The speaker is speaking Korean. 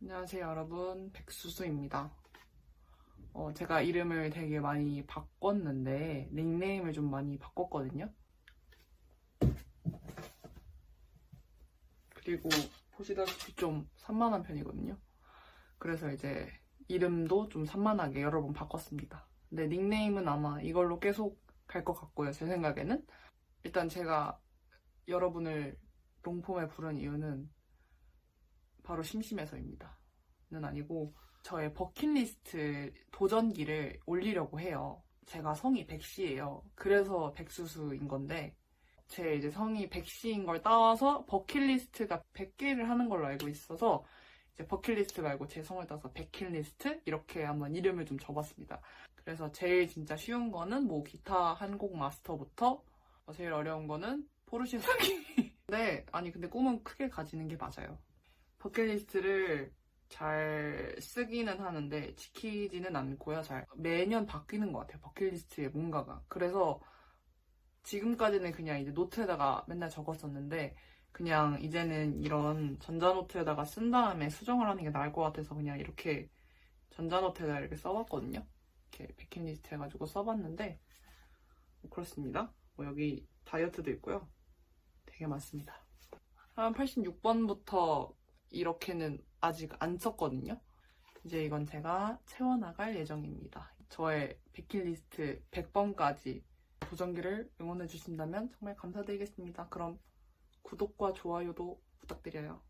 안녕하세요 여러분. 백수수입니다. 어, 제가 이름을 되게 많이 바꿨는데 닉네임을 좀 많이 바꿨거든요. 그리고 보시다시피 좀 산만한 편이거든요. 그래서 이제 이름도 좀 산만하게 여러 번 바꿨습니다. 근데 닉네임은 아마 이걸로 계속 갈 것 같고요 제 생각에는. 일단 제가 여러분을 롱폼에 부른 이유는 바로 심심해서입니다. 는 아니고 저의 버킷리스트 도전기를 올리려고 해요. 제가 성이 백씨예요. 그래서 백수수인 건데 제 이제 성이 백씨인 걸 따와서 버킷리스트가 100개를 하는 걸로 알고 있어서 이제 버킷리스트 말고 제 성을 따서 백킬리스트 이렇게 한번 이름을 좀 줘봤습니다. 그래서 제일 진짜 쉬운 거는 뭐 기타 한 곡 마스터부터 제일 어려운 거는 포르쉐 사기. 네, 아니 근데 꿈은 크게 가지는 게 맞아요. 버킷리스트를 잘 쓰기는 하는데 지키지는 않고요. 잘 매년 바뀌는 것 같아요. 버킷리스트의 뭔가가. 그래서 지금까지는 그냥 이제 노트에다가 맨날 적었었는데 그냥 이제는 이런 전자노트에다가 쓴 다음에 수정을 하는 게 나을 것 같아서 그냥 이렇게 전자노트에다 이렇게 써봤거든요. 이렇게 버킷리스트 해가지고 써봤는데 뭐 그렇습니다. 뭐 여기 다이어트도 있고요. 되게 많습니다. 한 86번부터 이렇게는 아직 안 썼거든요. 이제 이건 제가 채워나갈 예정입니다. 저의 베킷리스트 100번까지 도전기를 응원해 주신다면 정말 감사드리겠습니다. 그럼 구독과 좋아요도 부탁드려요.